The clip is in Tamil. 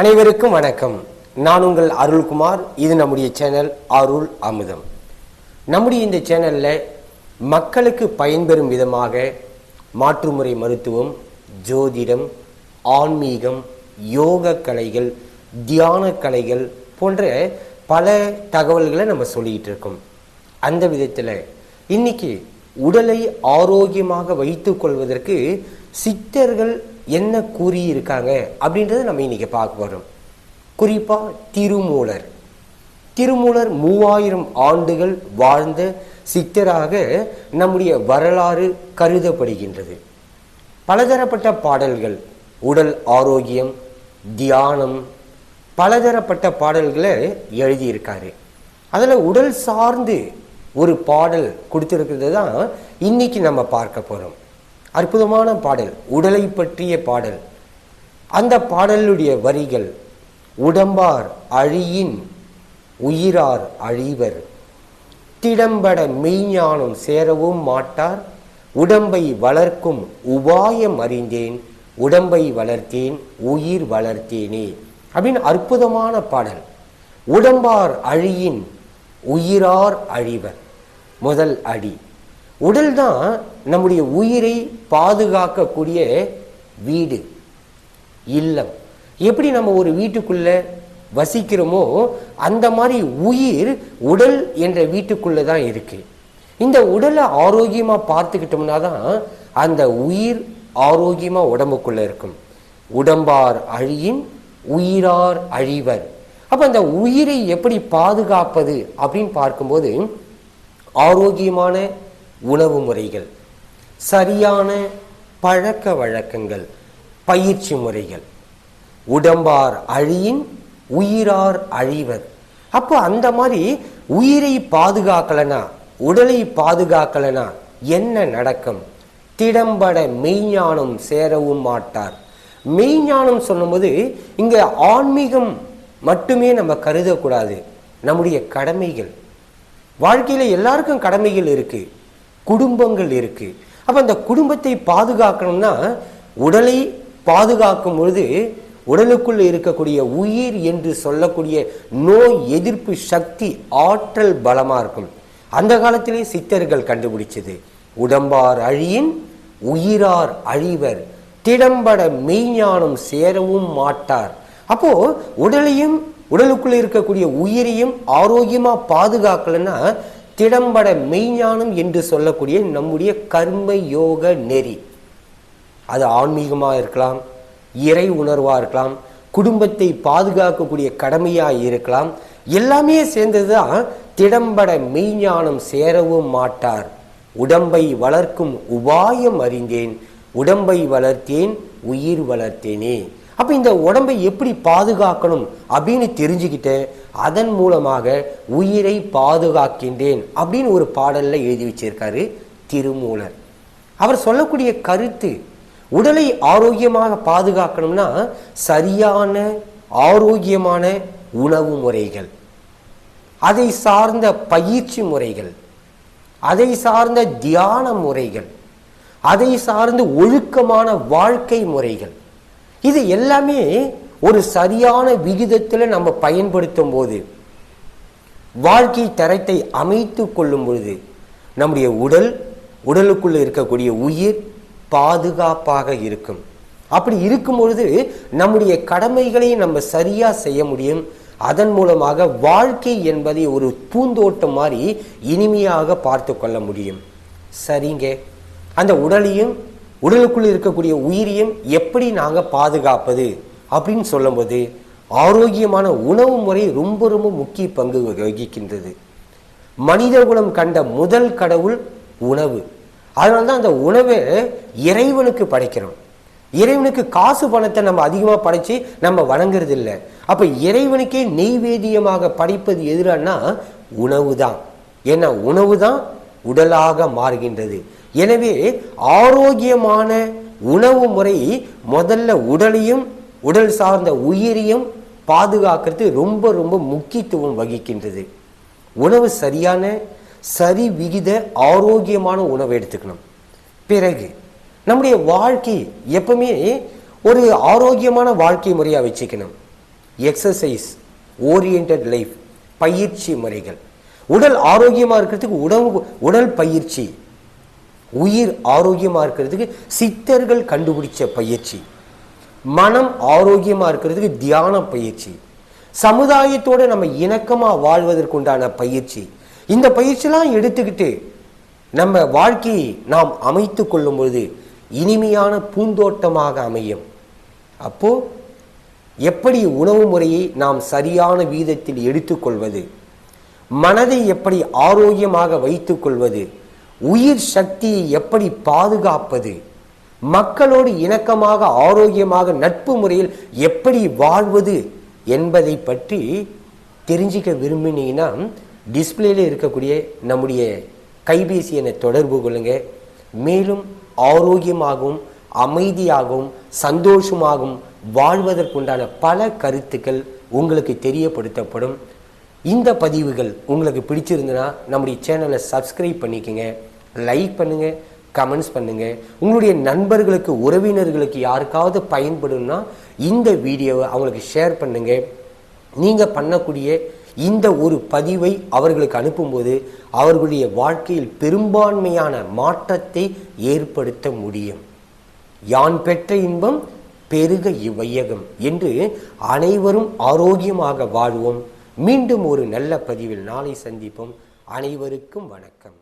அனைவருக்கும் வணக்கம். நான் உங்கள் அருள்குமார். இது நம்முடைய சேனல் அருள் அமுதம். நம்முடைய இந்த சேனலில் மக்களுக்கு பயன்பெறும் விதமாக மாற்றுமுறை மருத்துவம் ஜோதிடம் ஆன்மீகம் யோக கலைகள் தியான கலைகள் போன்ற பல தகவல்களை நம்ம சொல்லிகிட்டு இருக்கோம். அந்த விதத்தில் இன்னைக்கு உடலை ஆரோக்கியமாக வைத்துக் கொள்வதற்கு சித்தர்கள் என்ன கூறியிருக்காங்க அப்படின்றத நம்ம இன்னைக்கு பார்க்க போகிறோம் குறிப்பாக திருமூலர். திருமூலர் மூவாயிரம் ஆண்டுகள் வாழ்ந்த சித்தராக நம்முடைய வரலாறு கருதப்படுகின்றது. பலதரப்பட்ட பாடல்கள் உடல் ஆரோக்கியம் தியானம் பலதரப்பட்ட பாடல்களை எழுதியிருக்காரு. அதில் உடல் சார்ந்து ஒரு பாடல் கொடுத்துருக்கிறது தான் இன்னைக்கு நம்ம பார்க்க போகிறோம் அற்புதமான பாடல் உடலை பற்றிய பாடல். அந்த பாடலுடைய வரிகள் உடம்பார் அழியின் உயிரார் அழிவர். திடம்பட மெய்ஞானம் சேரவும் மாட்டார் உடம்பை வளர்க்கும் உபாயம் அறிந்தேன் உடம்பை வளர்த்தேன் உயிர் வளர்த்தேனே. அப்படின்னு அற்புதமான பாடல். உடம்பார் அழியின் உயிரார் அழிவர். முதல் அடி. உடல் தான் நம்முடைய உயிரை பாதுகாக்கக்கூடிய வீடு இல்லம். எப்படி நம்ம ஒரு வீட்டுக்குள்ள வசிக்கிறோமோ அந்த மாதிரி உயிர் உடல் என்ற வீட்டுக்குள்ளே தான் இருக்கு. இந்த உடலை ஆரோக்கியமாக பார்த்துக்கிட்டோம்னா தான் அந்த உயிர் ஆரோக்கியமாக உடம்புக்குள்ளே இருக்கும். உடம்பார் அழியின் உயிரார் அழிவர். அப்போ அந்த உயிரை எப்படி பாதுகாப்பது அப்படின்னு பார்க்கும்போது ஆரோக்கியமான உணவு முறைகள் சரியான பழக்க வழக்கங்கள் பயிற்சி முறைகள். உடம்பார் அழியின் உயிரார் அழிவர். அப்போ அந்த மாதிரி உயிரை பாதுகாக்கலனா உடலை பாதுகாக்கலனா என்ன நடக்கும்? திடம்பட மெய்ஞானம் சேரவும் மாட்டார். மெய்ஞானம் சொல்லும்போது இங்கே ஆன்மீகம் மட்டுமே நம்ம கருதக்கூடாது. நம்முடைய கடமைகள். வாழ்க்கையில் எல்லாருக்கும் கடமைகள் இருக்குது குடும்பங்கள் இருக்கு. அப்ப அந்த குடும்பத்தை பாதுகாக்கணும்னா உடலை பாதுகாக்கும் பொழுது உடலுக்குள் இருக்கக்கூடிய உயிர் என்று சொல்லக்கூடிய நோய் எதிர்ப்பு சக்தி ஆற்றல் பலமா இருக்கும். அந்த காலத்திலே சித்தர்கள் கண்டுபிடிச்சது. உடம்பார் அழியின் உயிரார் அழிவர். திடம்பட மெய்ஞானம் சேரவும் மாட்டார். அப்போ உடலையும் உடலுக்குள்ள இருக்கக்கூடிய உயிரையும் ஆரோக்கியமா பாதுகாக்கலன்னா திடம்பட மெய்ஞானம் என்று சொல்லக்கூடிய நம்முடைய கர்ம யோக நெறி. அது ஆன்மீகமாக இருக்கலாம் இறை உணர்வாக இருக்கலாம் குடும்பத்தை பாதுகாக்கக்கூடிய கடமையாக இருக்கலாம். எல்லாமே சேர்ந்தது தான் திடம்பட மெய்ஞானம் சேரவும் மாட்டார். உடம்பை வளர்க்கும் உபாயம் அறிந்தேன் உடம்பை வளர்த்தேன் உயிர் வளர்த்தேனே. அப்போ இந்த உடம்பை எப்படி பாதுகாக்கணும் அப்படின்னு தெரிஞ்சுக்கிட்டு அதன் மூலமாக உயிரை பாதுகாக்கின்றேன் அப்படின்னு ஒரு பாடலில் எழுதி வச்சிருக்காரு திருமூலர். அவர் சொல்லக்கூடிய கருத்து உடலை ஆரோக்கியமாக பாதுகாக்கணும்னா சரியான ஆரோக்கியமான உணவு முறைகள். அதை சார்ந்த பயிற்சி முறைகள். அதை சார்ந்த தியான முறைகள். அதை சார்ந்த ஒழுக்கமான வாழ்க்கை முறைகள். இது எல்லாமே ஒரு சரியான விகிதத்தில் நம்ம பயன்படுத்தும் போது வாழ்க்கை தரத்தை அமைத்து கொள்ளும் பொழுது நம்முடைய உடல் உடலுக்குள்ள இருக்கக்கூடிய உயிர் பாதுகாப்பாக இருக்கும். அப்படி இருக்கும் பொழுது நம்முடைய கடமைகளை நம்ம சரியா செய்ய முடியும். அதன் மூலமாக வாழ்க்கை என்பதை ஒரு பூந்தோட்டம் மாதிரி இனிமையாக பார்த்து கொள்ள முடியும். சரிங்க. அந்த உடலையும் உடலுக்குள் இருக்கக்கூடிய உயிரியம் எப்படி நாங்கள் பாதுகாப்பது? அப்படின்னு சொல்லும்போது ஆரோக்கியமான உணவு முறை ரொம்ப ரொம்ப முக்கிய பங்கு வகிக்கின்றது. மனித குலம் கண்ட முதல் கடவுள் உணவு. அதனால்தான் அந்த உணவை இறைவனுக்கு படைக்கிறோம். இறைவனுக்கு காசு பணத்தை நம்ம அதிகமாக படைச்சு நம்ம வணங்குறது இல்லை அப்போ இறைவனுக்கே நெய்வேதியமாக படைப்பது எதிரானா உணவு தான் ஏன்னா உணவு தான் உடலாக மாறுகின்றது. எனவே ஆரோக்கியமான உணவு முறை முதல்ல உடலையும் உடல் சார்ந்த உயிரையும் பாதுகாக்கிறது ரொம்ப ரொம்ப முக்கியத்துவம் வகிக்கின்றது. உணவு சரியான சரி விகித ஆரோக்கியமான உணவை எடுத்துக்கணும். பிறகு நம்முடைய வாழ்க்கை எப்பவுமே ஒரு ஆரோக்கியமான வாழ்க்கை முறையாக வச்சுக்கணும். எக்ஸசைஸ் ஓரியன்ட் லைஃப் பயிற்சி முறைகள். உடல் ஆரோக்கியமாக இருக்கிறதுக்கு உடம்பு உடல் பயிற்சி. உயிர் ஆரோக்கியமாக இருக்கிறதுக்கு சித்தர்கள் கண்டுபிடிச்ச பயிற்சி. மனம் ஆரோக்கியமாக இருக்கிறதுக்கு தியான பயிற்சி. சமுதாயத்தோடு நம்ம இணக்கமாக வாழ்வதற்குண்டான பயிற்சி. இந்த பயிற்சிலாம் எடுத்துக்கிட்டு நம்ம வாழ்க்கையை நாம் அமைத்து கொள்ளும் பொழுது இனிமையான பூந்தோட்டமாக அமையும். அப்போது எப்படி உணவு முறையை நாம் சரியான வீதத்தில் எடுத்துக்கொள்வது மனதை எப்படி ஆரோக்கியமாக வைத்துக் கொள்வது உயிர் சக்தியை எப்படி பாதுகாப்பது? மக்களோடு இணக்கமாக ஆரோக்கியமாக நட்பு முறையில் எப்படி வாழ்வது என்பதை பற்றி தெரிஞ்சிக்க விரும்பினீங்கன்னா டிஸ்பிளேல இருக்கக்கூடிய நம்முடைய கைபேசி என தொடர்பு கொள்ளுங்க. மேலும் ஆரோக்கியமாகவும் அமைதியாகவும் சந்தோஷமாகவும் வாழ்வதற்குண்டான பல கருத்துக்கள் உங்களுக்கு தெரியப்படுத்தப்படும். இந்த பதிவுகள் உங்களுக்கு பிடிச்சிருந்துன்னா நம்முடைய சேனலை சப்ஸ்கிரைப் பண்ணிக்கங்க லைக் பண்ணுங்கள் கமெண்ட்ஸ் பண்ணுங்கள் உங்களுடைய நண்பர்களுக்கு உறவினர்களுக்கு யாருக்காவது பயன்படும்னா இந்த வீடியோவை அவங்களுக்கு ஷேர் பண்ணுங்கள் நீங்கள் பண்ணக்கூடிய இந்த ஒரு பதிவை அவர்களுக்கு அனுப்பும்போது அவர்களுடைய வாழ்க்கையில் பெரும்பான்மையான மாற்றத்தை ஏற்படுத்த முடியும். யான் பெற்ற இன்பம் பெருக இவ்வையகம் என்று அனைவரும் ஆரோக்கியமாக வாழ்வோம். மீண்டும் ஒரு நல்ல பதிவில் நாளை சந்திப்போம். அனைவருக்கும் வணக்கம்.